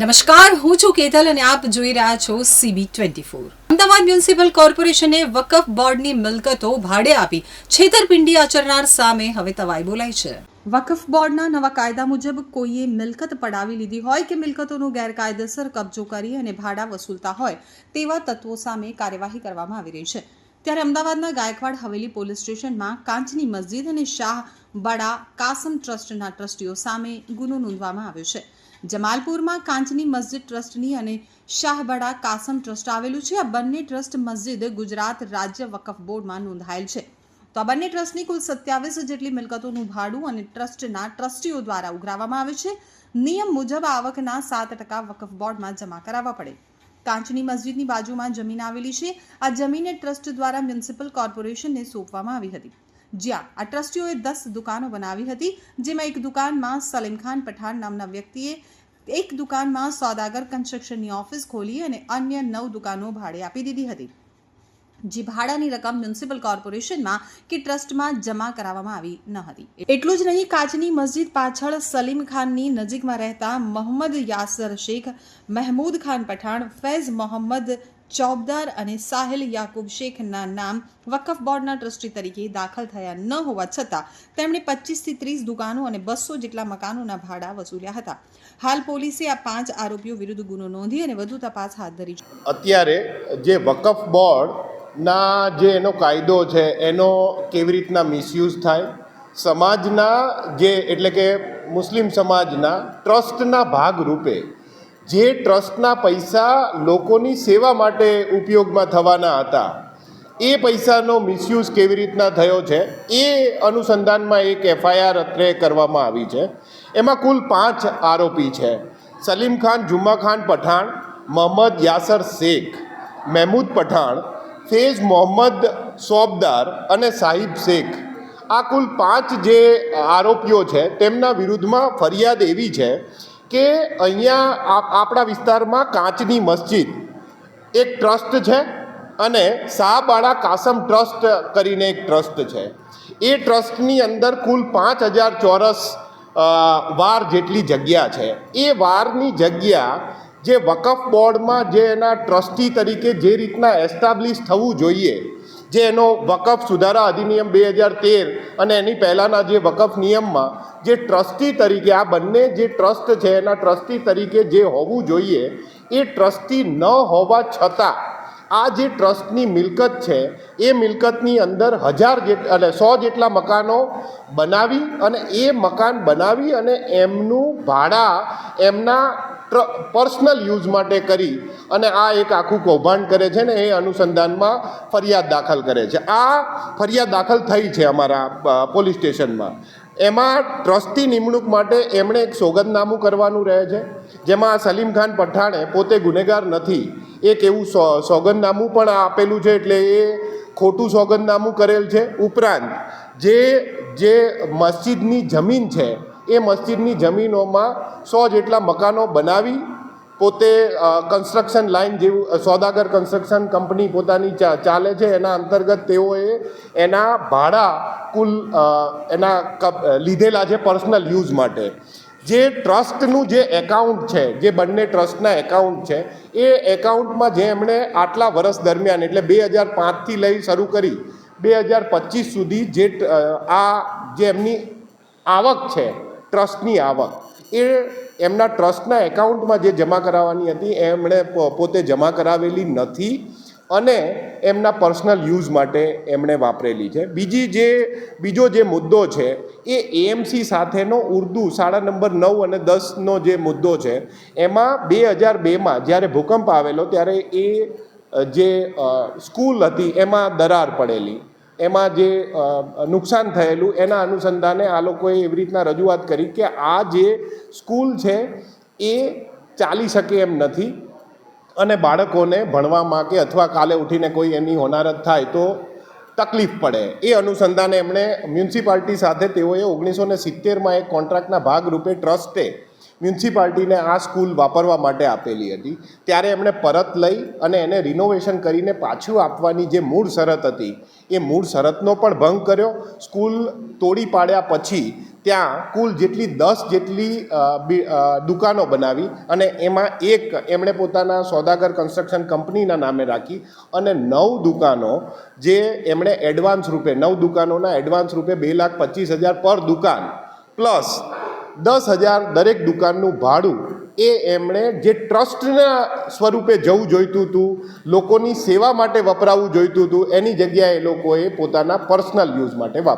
નમસ્કાર, હું છું કેતલ અને આપ જોઈ રહ્યા છો CB twenty four Ahmedabad municipal કોર્પોરેશને વકફ બોર્ડની મિલકતો ભાડે આપી છેતરપિંડી આચરનાર સામે હવે તવાઈ બોલાઈ છે. વકફ બોર્ડના નવા કાયદા મુજબ કોઈએ મિલકત પડાવી લીધી હોય કે મિલકતોનો ગેરકાયદેસર કબજો કરી અને ભાડા વસૂલતા હોય તેવા તત્વો સામે કાર્યવાહી કરવામાં આવી રહી છે. ત્યારે અમદાવાદના ગાયકવાડ હવેલી પોલીસ સ્ટેશનમાં કાંચની મસ્જિદ અને શાહ બડા કાસમ ટ્રસ્ટના ટ્રસ્ટીઓ સામે ગુનો નોંધવામાં આવ્યો છે. જમાલપુરમાં કાંચની મસ્જિદ ટ્રસ્ટની અને શાહબડા કાસમ ટ્રસ્ટ આવેલું છે. આ બંને ટ્રસ્ટ મસ્જિદ ગુજરાત રાજ્ય વકફ બોર્ડમાં નોંધાયેલ છે. તો આ બંને ટ્રસ્ટની કુલ સત્યાવીસ જેટલી મિલકતોનું ભાડું અને ટ્રસ્ટના ટ્રસ્ટીઓ દ્વારા ઉઘરાવવામાં આવે છે. નિયમ મુજબ આવકના સાત ટકા વકફ બોર્ડમાં જમા કરાવવા પડે. કાંચની મસ્જિદની બાજુમાં જમીન આવેલી છે. આ જમીને ટ્રસ્ટ દ્વારા મ્યુનિસિપલ કોર્પોરેશનને સોંપવામાં આવી હતી. જ્યાં આ ટ્રસ્ટીઓએ દસ દુકાનો બનાવી હતી, જેમાં એક દુકાનમાં સલીમ ખાન પઠાણ નામના વ્યક્તિએ, એક દુકાનમાં સોદાગર કન્સ્ટ્રક્શનની ઓફિસ ખોલી અને અન્ય નવ દુકાનો ભાડે આપી દીધી હતી. જે ભાડાની રકમ મ્યુનિસિપલ કોર્પોરેશનમાં કે ટ્રસ્ટમાં જમા કરાવવામાં આવી ન હતી. એટલું જ નહીં, કાચની મસ્જિદ પાછળ સલીમ ખાનની નજીકમાં રહેતા મોહમ્મદ યાસર શેખ, મહેમૂદ ખાન પઠાણ, ફૈઝ મોહમ્મદ ચોબદાર અને સાહિલ યાકુબ શેખના નામ વકફ બોર્ડના ટ્રસ્ટી તરીકે દાખલ થયા ન હોવા છતાં તેમણે પચીસથી ત્રીસ દુકાનો અને બસો જેટલા મકાનોના ભાડા વસૂલ્યા હતા. હાલ પોલીસે આ પાંચ આરોપીઓ વિરુદ્ધ ગુનો નોંધી અને વધુ તપાસ હાથ ધરી છે. અત્યારે જે વકફ બોર્ડના જે એનો કાયદો છે, એનો કેવી રીતના મિસયુઝ થાય? સમાજના જે એટલે કે મુસ્લિમ સમાજના ટ્રસ્ટના ભાગ રૂપે જે ટ્રસ્ટના પૈસા લોકોની સેવા માટે ઉપયોગમાં થવાના હતા, એ પૈસાનો મિસયુઝ કેવી રીતના થયો છે, એ અનુસંધાનમાં એક એફઆઈઆર અત્રે કરવામાં આવી છે. એમાં કુલ પાંચ આરોપી છે. સલીમ ખાન, જુમ્મા ખાન પઠાણ, મોહમ્મદ યાસર શેખ, મહેમૂદ પઠાણ, ફેઝ મોહમ્મદ સોબદાર અને સાહિબ શેખ. આ કુલ પાંચ જે આરોપીઓ છે, તેમના વિરુદ્ધમાં ફરિયાદ એવી છે કે અહીંયા આપ- આપણા વિસ્તારમાં કાચની મસ્જિદ એક ટ્રસ્ટ છે અને શાહબાળા કાસમ ટ્રસ્ટ કરીને એક ટ્રસ્ટ છે. એ ટ્રસ્ટની અંદર કુલ પાંચ હજાર ચોરસ વાર જેટલી જગ્યા છે. એ વારની જગ્યા જે વકફ બોર્ડમાં જે એના ટ્રસ્ટી તરીકે જે રીતના એસ્ટાબ્લિશ થવું જોઈએ જે એનો વકફ સુધારા અધિનિયમ બે હજાર તેર અને એની પહેલાંના જે વકફ નિયમમાં જે ટ્રસ્ટી તરીકે, આ બંને જે ટ્રસ્ટ છે, એના ટ્રસ્ટી તરીકે જે હોવું જોઈએ, એ ટ્રસ્ટી ન હોવા છતાં, આ જે ટ્રસ્ટની મિલકત છે, એ મિલકતની અંદર હજાર જેટ, એટલે સો જેટલા મકાનો બનાવી અને એ મકાન બનાવી અને એમનું ભાડા એમના પર્સનલ યુઝ માટે કરી અને આ એક આખું કૌભાંડ કરે છે ને એ અનુસંધાનમાં ફરિયાદ દાખલ કરે છે. આ ફરિયાદ દાખલ થઈ છે અમારા પોલીસ સ્ટેશનમાં. એમાં ટ્રસ્ટી નિમણૂક માટે એમણે એક સોગંદનામું કરવાનું રહે છે, જેમાં સલીમ ખાન પઠાણે પોતે ગુનેગાર નથી. એક એવું સો, સોગંદનામું પણ આપેલું છે એટલે એ ખોટું સોગંદનામું કરેલ છે. ઉપરાંત, જે જે મસ્જિદની જમીન છે એ મસ્જિદની જમીનોમાં સો જેટલા મકાનો બનાવી પોતે કન્સ્ટ્રક્શન લાઇન જેવું સોદાગર કન્સ્ટ્રક્શન કંપની પોતાની ચાલે છે. એના અંતર્ગત તેઓએ એના ભાડા કુલ એના લીધેલા છે પર્સનલ યુઝ માટે. જે ટ્રસ્ટનું જે એકાઉન્ટ છે, જે બંને ટ્રસ્ટના એકાઉન્ટ છે, એ એકાઉન્ટમાં જે એમણે આટલા વર્ષ દરમિયાન, એટલે બે હજાર પાંચથી લઈ શરૂ કરી, બે હજાર પચીસ સુધી જે આ જે એમની આવક છે ટ્રસ્ટની આવક. એ એમના ટ્રસ્ટના એકાઉન્ટમાં જે જમા કરાવવાની હતી, એમણે પોતે જમા કરાવેલી નથી અને એમના પર્સનલ યુઝ માટે એમણે વાપરેલી છે. બીજી જે, બીજો જે મુદ્દો છે, એ એએમસી સાથેનો ઉર્દુ શાળા નંબર નવ અને દસનો જે મુદ્દો છે, એમાં બે હજાર બેમાં જ્યારે ભૂકંપ આવેલો, ત્યારે એ જે સ્કૂલ હતી, એમાં દરાર પડેલી. એમાં જે નુકસાન થયેલું, એના અનુસંધાને આ લોકોએ એવી રીતના રજૂઆત કરી કે આ જે સ્કૂલ છે, એ ચાલી શકે એમ નથી અને બાળકોને ભણવામાં કે અથવા કાલે ઉઠીને કોઈ એની હોનારત થાય તો તકલીફ પડે. એ અનુસંધાને એમણે મ્યુનિસિપાલિટી સાથે તેઓએ ઓગણીસો ને સિત્તેરમાં એક કોન્ટ્રાક્ટના ભાગરૂપે ટ્રસ્ટે મ્યુનિસિપાલિટીને આ સ્કૂલ વાપરવા માટે આપેલી હતી. ત્યારે એમણે પરત લઈ અને એને રિનોવેશન કરીને પાછું આપવાની જે મૂળ શરત હતી, એ મૂળ શરતનો પણ ભંગ કર્યો. સ્કૂલ તોડી પાડ્યા પછી ત્યાં કુલ જેટલી દસ જેટલી દુકાનો બનાવી અને એમાં એક એમણે પોતાના સોદાગર કન્સ્ટ્રક્શન કંપનીના નામે રાખી અને નવ દુકાનો જે એમણે એડવાન્સ રૂપે, નવ દુકાનોના એડવાન્સ રૂપે બે લાખ પચીસ હજાર પર દુકાન, પ્લસ દસ હજાર દરેક દુકાનનું ભાડું એ એમણે જે ટ્રસ્ટના સ્વરૂપે જવું જોઈતું હતું, લોકોની સેવા માટે વપરાવું જોઈતું હતું, એની જગ્યાએ એ લોકોએ પોતાના પર્સનલ યુઝ માટે વાપર્યું.